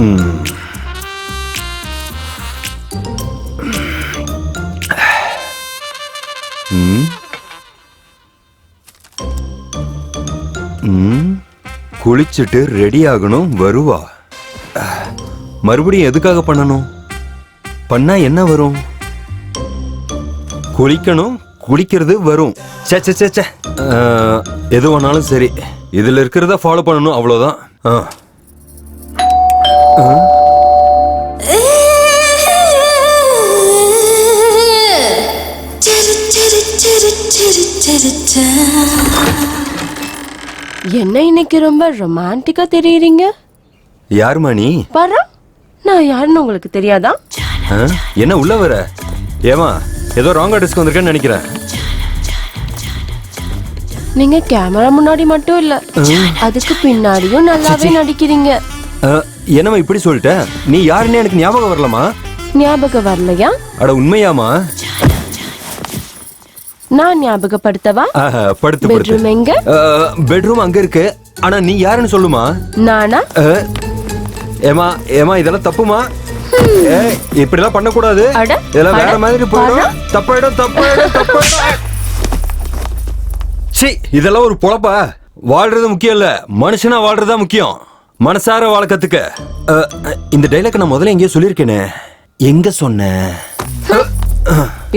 Hmm. குளிச்சுட்டு ready ஆகணும் வருவா. மறுபடியும் எதுக்காக பண்ணணும்? பண்ணா என்ன வரும்? குளிக்கணும் குளிக்கிறது வரும். சே சே சே சே எது வேணாலும் சரி. இதுல இருக்கிறத ஃபாலோ பண்ணணும் அவ்வளவுதான். ஆ. என்ன இன்னைக்கு ரொம்ப ரொமான்டிக்கா தெரியுறீங்க? யாரும்மா நீ பாரு நான் யாருன்னு உங்களுக்கு தெரியாதா? என்ன உள்ள வர? ஏமா ஏதோ ராங் அட்ரஸ்க்கு வந்திருக்கேன்னு நினைக்கிறேன். நீங்க கேமரா முன்னாடி மட்டும் இல்ல அதுக்கு பின்னாடியும் நல்லாவே நடிக்கிறீங்க. அஹ், என்னம்மா இப்படி சொல்லிட்ட? நீ யாருன்னு எனக்கு ஞாபகம் வரலமா ஞாபகம் வரலையா? அட உண்மையாமா நான் ஞாபகப்படுத்தவா? ஆஹா, படுத்து பெட்ரூம் எங்க? பெட்ரூம் அங்க இருக்கு. ஆனா நீ யாருன்னு சொல்லுமா? நானா? ஏமா ஏமா இதெல்லாம் தப்புமா? ஏய் இப்படிலாம் பண்ணக்கூடாது. அட, இதெல்லாம் வேற மாதிரி போயிடும். தப்பாயிடும் தப்பாயிடும் தப்பாயிடும். சீ இதெல்லாம் ஒரு பொழப்பா? வாழ்றது முக்கியம் இல்ல. மனுஷனா வாழ்றதா முக்கியம். மனசார வாழ கத்துக்க. இந்த டைலாக் நான் முதல்ல எங்கேயோ சொல்லியிருக்கேனே. எங்க சொன்னேன்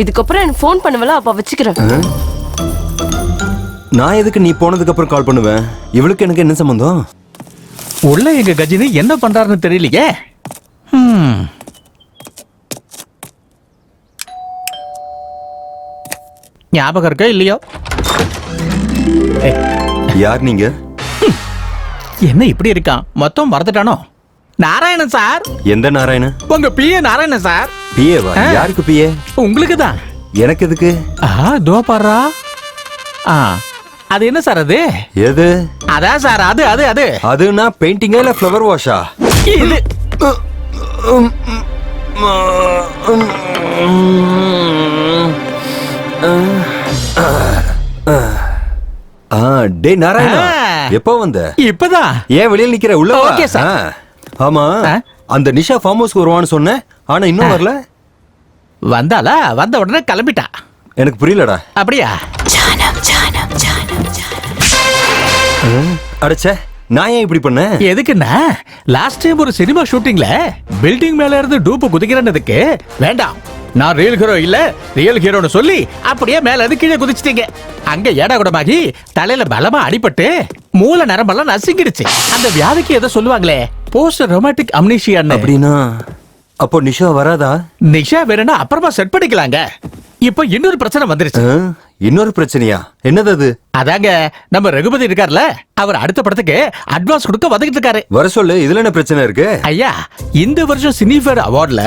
இதுக்கப்புறம் எனக்கு ஃபோன் பண்ணுவல அப்ப வச்சுக்கிறேன். நான் எதுக்கு நீ போனதுக்கு அப்புறம் கால் பண்ணுவேன் இவளுக்கு எனக்கு என்ன சம்பந்தம்? உள்ள எங்க கஜினி என்ன பண்றாருன்னு தெரியலையே. ஞாபகம் இருக்கா இல்லையோ? ஏய், யார் நீங்க? என்ன இப்படி இருக்கான்? மொத்தம் மறந்துட்டானோ? நாராயணன் சார். எந்த நாராயண உங்க பிஏ நாராயணன் சார். பிஏவா ஆ. யாருக்கு பிஏ உங்களுக்கு தான் எனக்கு எதுக்கு? ஆ தோ பாரா. ஆ அது என்ன சார் அது? எது? அதான் சார் அது அது அது. அதுனா பெயிண்டிங்கா இல்ல ஃப்ளவர் வாஷா இது. ஆ டே நாராயணா. எப்போ வந்த? இப்பதான் ஏன் வெளியில நிக்கிற? உள்ள. Okay, sir. ஆமா. அந்த நிஷா ஃபார்ம் ஹவுஸ்க்கு வருவான்னு சொன்னேன் ஆனா இன்னும் வரல. வந்தாளா? வந்த உடனே கிளம்பிட்டா. எனக்கு புரியலடா. அப்படியா? அடச்சே நான் ஏன் இப்படி பண்ணேன்? எதுக்குன்னா லாஸ்ட் டைம் ஒரு சினிமா ஷூட்டிங்ல பில்டிங் மேல இருந்து டூப்பு குதிக்கிறேன்னதுக்கு வேண்டாம். நான் ரியல் ஹீரோ இல்ல ரியல் ஹீரோன்னு சொல்லி அப்படியே மேல இருந்து கீழே குதிச்சிட்டீங்க. அங்க ஏடா கூடமாகி தலையில பலமா அடிபட்டு மூல நரம்பெல்லாம் நசுங்கிடுச்சு. அந்த வியாதிக்கு ஏதோ சொல்லுவாங்களே போஸ்ட் ரொமாட்டிக் அம்னீஷியான்னு அப்படின்னா அப்போ நிஷா வராதா? நிஷா வேணும்னா அப்புறமா செட் பண்ணிக்கலாங்க. இப்போ இன்னொரு பிரச்சனை வந்துருச்சு. இன்னொரு பிரச்சனையா? என்னது அது? அதாங்க நம்ம ரகுபதி இருக்கார்ல அவர் அடுத்த படத்துக்கு அட்வான்ஸ் கொடுக்க வந்துகிட்டு இருக்காரு. வர சொல்லு இதுல என்ன பிரச்சனை இருக்கு? ஐயா இந்த வருஷம் சினிஃபேர் அவார்ட்ல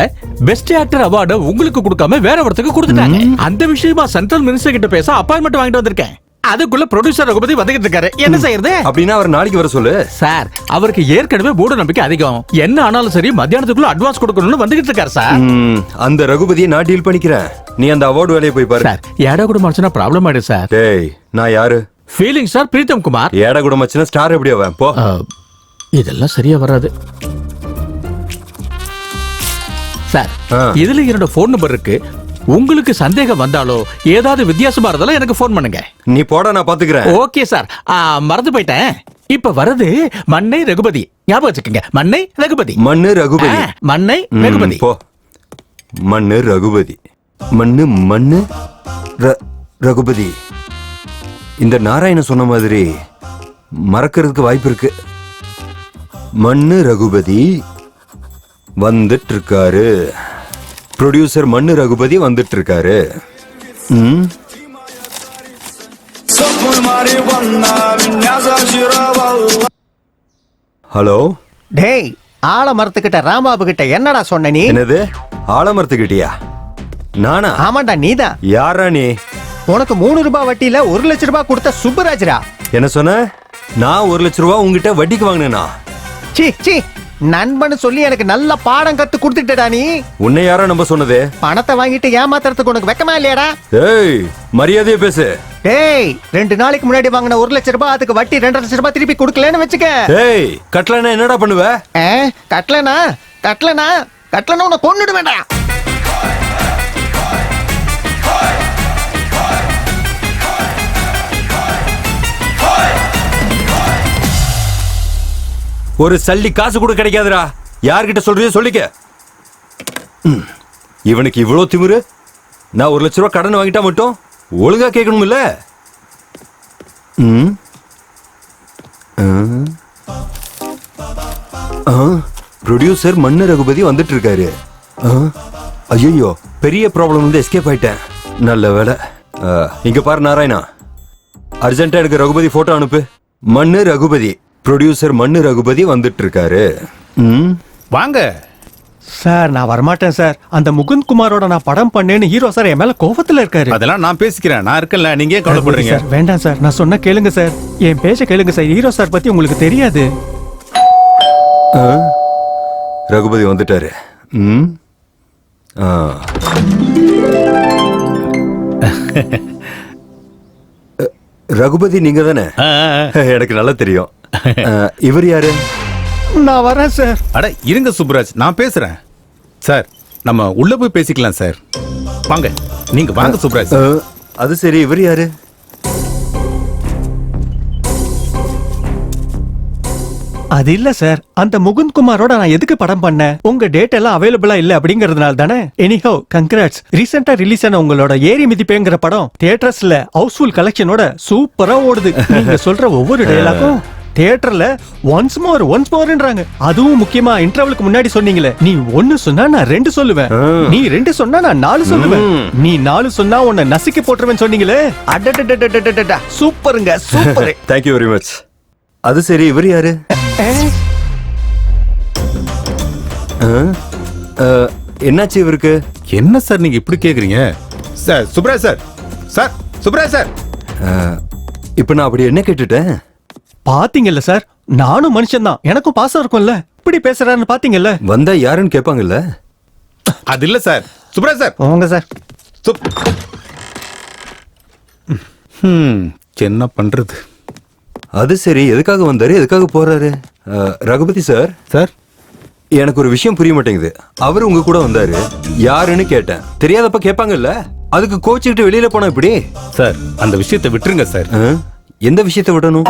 பெஸ்ட் ஆக்டர் அவார்டு உங்களுக்கு கொடுக்காம வேற ஒருத்தருக்கு கொடுத்துட்டாங்க. அந்த விஷயமா சென்ட்ரல் மினிஸ்டர் கிட்ட பேச அப்பாயின்மெண்ட் வாங்கிட்டு வந்திருக்கேன். அதுக்குள்ள ப்ரொடியூசர் ரகுபதி வந்துகிட்டு இருக்காரு என்ன செய்யறது? அப்படின்னா அவர் நாளைக்கு வர சொல்லு. சார் அவருக்கு ஏற்கனவே மூட நம்பிக்கை அதிகம். என்ன ஆனாலும் சரி மத்தியானத்துக்குள்ள அட்வான்ஸ் கொடுக்கணும்னு வந்துகிட்டு இருக்காரு சார் ம், அந்த ரகுபதியை நான் டீல் பண்ணிக்கிறேன். நீ அந்த அவார்டு வேலையை போய் பாரு. சார் ஏடா கூட மனுஷனா ப்ராப்ளம் ஆயிடுது சார் டேய் நான் யாரு? Feeling sir Pritam Kumar. ஏடா கூட மச்சினா ஸ்டார் எப்படி அவன்? போ. அஹ், இதெல்லாம் சரியா வராது. சார் ஆ. இதுல என்னோட ஃபோன் நம்பர் இருக்கு. உங்களுக்கு சந்தேகம் வந்தாலோ ஏதாவது வித்தியாசமா இருந்தாலும் எனக்கு ஃபோன் பண்ணுங்க. நீ போடா நான் பாத்துக்கிறேன். ஓகே சார் மறந்து போயிட்டேன். இப்ப வருது மண்ணை ரகுபதி. ஞாபகம் வச்சுக்கோங்க. மண்ணை ரகுபதி. மண்ணு ரகுபதி. மண்ணை ரகுபதி. போ. மண்ணு ரகுபதி. மண்ணு மண்ணு ர- ரகுபதி. இந்த நாராயணன் சொன்ன மாதிரி மறக்கிறதுக்கு வாய்ப்பு இருக்கு. மண்ணு ரகுபதி வந்துட்டு இருக்காரு ப்ரொடியூசர் மண்ணு ரகுபதி வந்துட்டு இருக்காரு ஹலோ? டேய் ஆலமரத்துக்கிட்ட ராமாபு கிட்ட என்னடா சொன்ன நீ? என்னது? ஆலமரத்துக்கிட்டயா? நானா? ஆமாண்டா நீதான். யாரா நீ? உனக்கு மூணு ரூபா வட்டியில ஒரு லட்ச ரூபாய் கொடுத்த சுப்பராஜ்ரா. என்ன சொன்ன? நான் ஒரு லட்ச ரூபா உங்ககிட்ட வட்டிக்கு வாங்கினேனா? சி சி நண்பன்னு சொல்லி எனக்கு நல்ல பாடம் கத்து கொடுத்துட்டடா நீ. உன்னை யாரா நம்ப சொன்னது? பணத்தை வாங்கிட்டு ஏமாத்துறதுக்கு உனக்கு வெக்கமா இல்லையாடா? ஏய் மரியாதையா பேசு. டேய் ரெண்டு நாளைக்கு முன்னாடி வாங்கின ஒரு லட்ச ரூபாய் அதுக்கு வட்டி ரெண்டரை லட்ச ரூபாய் திருப்பி கொடுக்கலன்னு வச்சுக்க. ஏய் கட்டலன்னா என்னடா பண்ணுவ? கட்டலனா கட்டலனா கட்டலனா உன்னை கொன்னுடு ஒரு சல்லி காசு கூட கிடைக்காதுடா. யார்கிட்ட சொல்றியோ சொல்லிக்க. ம். இவனுக்கு இவ்வளோ திமிரு? நான் ஒரு லட்ச ரூபா கடன் வாங்கிட்டா மட்டும் ஒழுங்கா கேட்கணும்ல ம். ப்ரொடியூசர் மண்ணு ரகுபதி வந்துட்டு இருக்காரு ஐயோ பெரிய ப்ராப்ளம் வந்து எஸ்கேப் ஆயிட்டேன். நல்ல வேலை இங்க பாரு நாராயணா. அர்ஜென்ட்டா எனக்கு ரகுபதி போட்டோ அனுப்பு. மண்ணு ரகுபதி. ப்ரொடியூசர் மண்ணு ரகுபதி வந்துட்டு இருக்காரு ம். வாங்க. சார் நான் வரமாட்டேன் சார். அந்த முகுந்த் குமாரோட நான் படம் பண்ணேன்னு ஹீரோ சார் என் மேல கோபத்துல இருக்காரு. அதெல்லாம் நான் பேசிக்கிறேன். நான் இருக்கேன்ல. நீங்க ஏன் கவலைப்படுறீங்க? சார் வேண்டாம் சார். நான் சொன்ன கேளுங்க சார். என் பேச்ச கேளுங்க சார். ஹீரோ சார் பத்தி உங்களுக்கு தெரியாது. ஆ? ரகுபதி வந்துட்டாரு. ம்? ஆ. ரகுபதி நீங்க தானே. எனக்கு நல்லா தெரியும். இவர் யாரு? நான் வரேன் சார் அட இருங்க சுப்ராஜ். நான் பேசுறேன். சார் நம்ம உள்ள போய் பேசிக்கலாம் சார். வாங்க. நீங்க வாங்க சுப்ராஜ். அது சரி. இவர் யாரு? அது இல்ல சார். அந்த முகுந்த் குமாரோட நான் எதுக்கு படம் பண்ணேன்? உங்க டேட் எல்லாம் அவைலபிளா இல்ல அப்படிங்கறதுனால தானே? எனிஹோ கங்க்ராட்ஸ் ரீசெண்டா ரிலீஸ் ஆன உங்களோட ஏரி மிதிப்பேங்கிற படம் தியேட்டர்ஸ்ல ஹவுஸ்ஃபுல் கலெக்ஷனோட சூப்பரா ஓடுது. நீங்க சொல்ற ஒவ்வொரு டயலாக்கும் தியேட்டர்ல ஒன்ஸ் மோர் ஒன்ஸ் மோர்ன்றாங்க அதுவும் முக்கியமா இன்டர்வலுக்கு முன்னாடி சொன்னீங்களே. நீ ஒன்னு சொன்னா நான் ரெண்டு சொல்லுவேன். நீ ரெண்டு சொன்னா நான் நாலு சொல்லுவேன். நீ நாலு சொன்னா உன்னை நசுக்கி போட்டுருவேன் சொன்னீங்களே. அடடடடடடடா சூப்பருங்க super. Thank you very much அது சரி இவர் யாரு? என்னாச்சு இவருக்கு? என்ன சார் நீங்க இப்படி கேக்குறீங்க? Sir Subra sir. Sir Subra sir. இப்ப நான் அப்படி என்ன கேட்டுட்டேன்? பாத்தீங்கல்ல சார்? நானும் மனுஷன் தான் எனக்கும் பாசம் இருக்கும்ல. இப்படி பேசுறாருன்னு பாத்தீங்கல்ல? வந்தா யாருன்னு கேட்பாங்கல்ல அது இல்ல சார். சுப்ராஜ் சார். அவங்க சார். சுப். ஹம், என்ன பண்றது? அது சரி எதுக்காக வந்தாரு எதுக்காக போறாரு? ஆ, ரகுபதி சார்? சார். எனக்கு ஒரு விஷயம் புரிய மாட்டேங்குது. அவர் உங்க கூட வந்தாரு. யாருன்னு கேட்டேன். தெரியாதப்ப கேட்பாங்கல்ல அதுக்கு கோச்சுக்கிட்டு வெளியில போனா இப்படி சார் அந்த விஷயத்தை விட்டுருங்க சார். ஆ? எந்த விஷயத்தை விடணும்?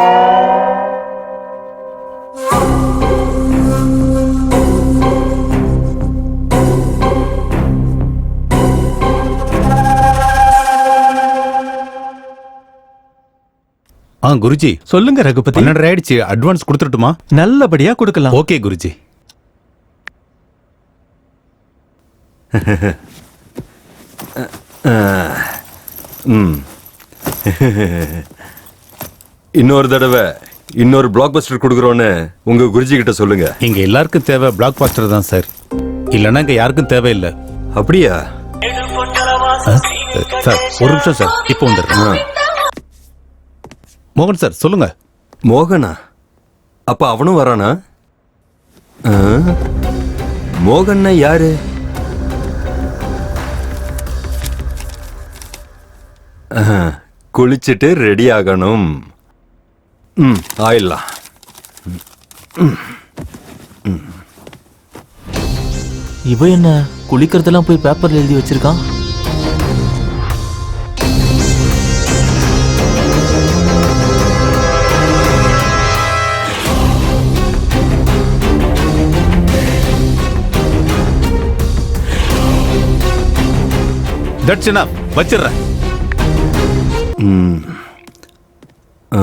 ஆ குருஜி. சொல்லுங்க ரகுபதி. பன்னெண்டரை ஆயிடுச்சு. அட்வான்ஸ் கொடுத்துட்டுமா நல்லபடியா கொடுக்கலாம். ஓகே குருஜி. ம். இன்னொரு தடவை இன்னொரு பிளாக் பஸ்டர் கொடுக்குறோன்னு உங்க குருஜி கிட்ட சொல்லுங்க. இங்க எல்லாருக்கும் தேவை பிளாக் பாஸ்டர் தான் சார் இல்லைன்னா இங்க யாருக்கும் தேவையில்லை. அப்படியா? சார் ஒரு நிமிஷம் சார். இப்போ வந்துடுறேன். ஆ. மோகன் சார் சொல்லுங்க. மோகனா? அப்ப அவனும் வரானா? ஆ? மோகன்னா யாரு? ஆஹா, குளிச்சிட்டு ரெடி ஆகணும். ம் ஆயிடலாம் இவ என்ன குளிக்கிறதெல்லாம் போய் பேப்பர்ல எழுதி வச்சிருக்கான் தட்ஸ் enough. வச்சிடுறேன். ஆ?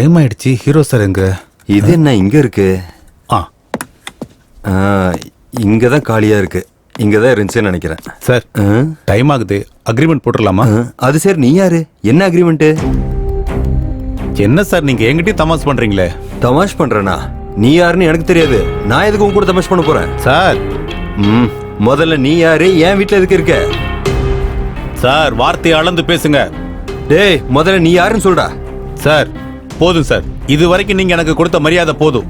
டைம் ஆயிடுச்சு ஹீரோ சார் எங்க? இது என்ன இங்க இருக்கு? ஆ. ஆ, இங்கதான் காலியா இருக்கு. இங்கதான் இருந்துச்சுன்னு நினைக்கிறேன். சார் ஆ? டைம் ஆகுது. அக்ரிமெண்ட் போட்டுடலாமா ஆ, அது சரி நீ யாரு? என்ன அக்ரிமெண்ட் என்ன சார் நீங்க என்கிட்டயும் தமாஸ் பண்றீங்களே? தமாஷ் பண்றேனா? நீ யாருன்னு எனக்கு தெரியாது. நான் எதுக்கு உன் கூட தமாஷ் பண்ண போறேன்? சார். ம் முதல்ல நீ யாரு? என் வீட்ல எதுக்கு இருக்க? சார் வார்த்தையை அளந்து பேசுங்க. டேய் முதல்ல நீ யாருன்னு சொல்டா சார் போதும் சார். இது வரைக்கும் நீங்க எனக்கு கொடுத்த மரியாதை போதும்.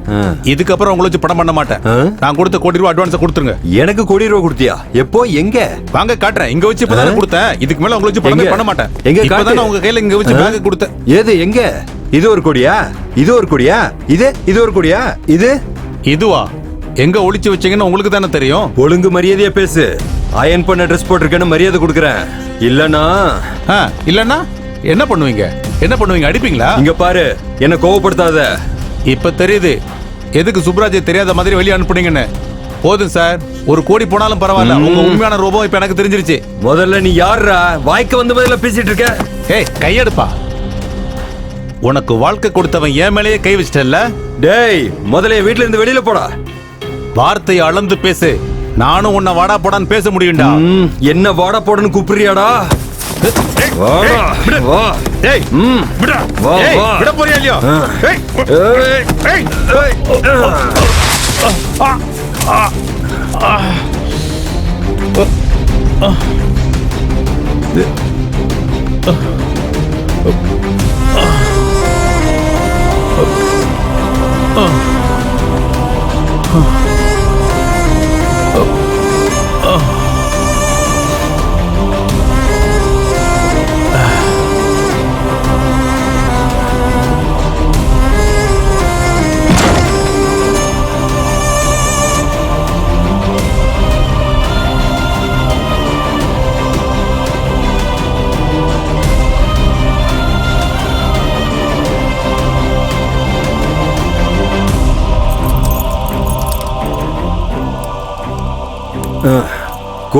இதுக்கப்புறம் உங்களை வச்சு படம் பண்ண மாட்டேன்? நான் கொடுத்த கோடி ரூபாய் அட்வான்ஸ் கொடுத்துருங்க. எனக்கு கோடி ரூபா கொடுத்தியா? எப்போ? எங்க? வாங்க காட்டுறேன். இங்க வச்சு இப்பதானே கொடுத்தேன். இதுக்கு மேல உங்களை வச்சு படமே? பண்ண மாட்டேன். எங்க இப்பதானே? உங்க கையில இங்க வச்சு? பேக் கொடுத்தேன். ஏது எங்க? இது ஒரு கொடியா? இது ஒரு கொடியா? இது? இது ஒரு கொடியா? இது? இதுவா? எங்க ஒளிச்சு வச்சீங்கன்னு உங்களுக்கு தானே தெரியும்? ஒழுங்கு மரியாதையா பேசு. அயன் பண்ண ட்ரெஸ் போட்டிருக்கேன்னு மரியாதை கொடுக்குறேன். இல்லனா? இல்லன்னா என்ன பண்ணுவீங்க? என்ன பண்ணுவீங்க? அடிப்பீங்களா? இங்க பாரு என்ன கோவப்படுத்தாத. இப்ப தெரியுது. எதுக்கு சுப்ராஜை தெரியாத மாதிரி வெளியே அனுப்புனீங்கன்னு? போதும் சார். ஒரு கோடி போனாலும் பரவாயில்ல. உங்க உண்மையான ரூபம் இப்ப எனக்கு தெரிஞ்சிருச்சு. முதல்ல நீ யாருடா வாய்க்கு வந்த பதில பேசிட்டு இருக்க. ஏய் கையெடுப்பா. உனக்கு வாழ்க்கை கொடுத்தவன் என் மேலேயே கை வச்சிட்டல்ல? டேய் முதல்ல வீட்ல இருந்து வெளியில போடா. வார்த்தையை அளந்து பேசு. நானும் உன்னை வாடா போடான்னு பேச முடியும்டா. என்ன வாடா போடன்னு கூப்பிடுறியாடா? வாடா,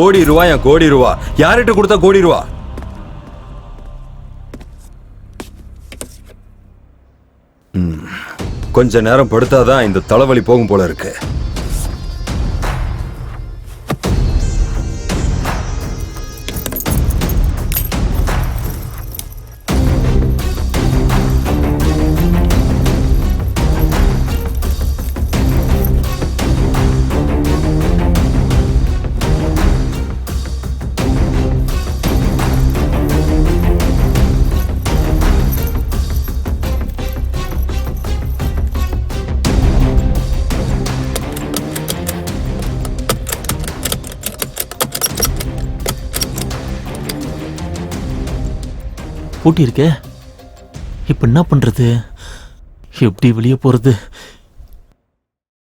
கோடி ரூபாயா கோடி ரூபா. யார்கிட்ட கொடுத்தா கோடி ரூபா? கொஞ்ச நேரம் படுத்தாதான் இந்த தலைவலி போகும் போல இருக்கு. பூட்டி இருக்கே இப்போ என்ன பண்றது? எப்படி வெளியே போறது?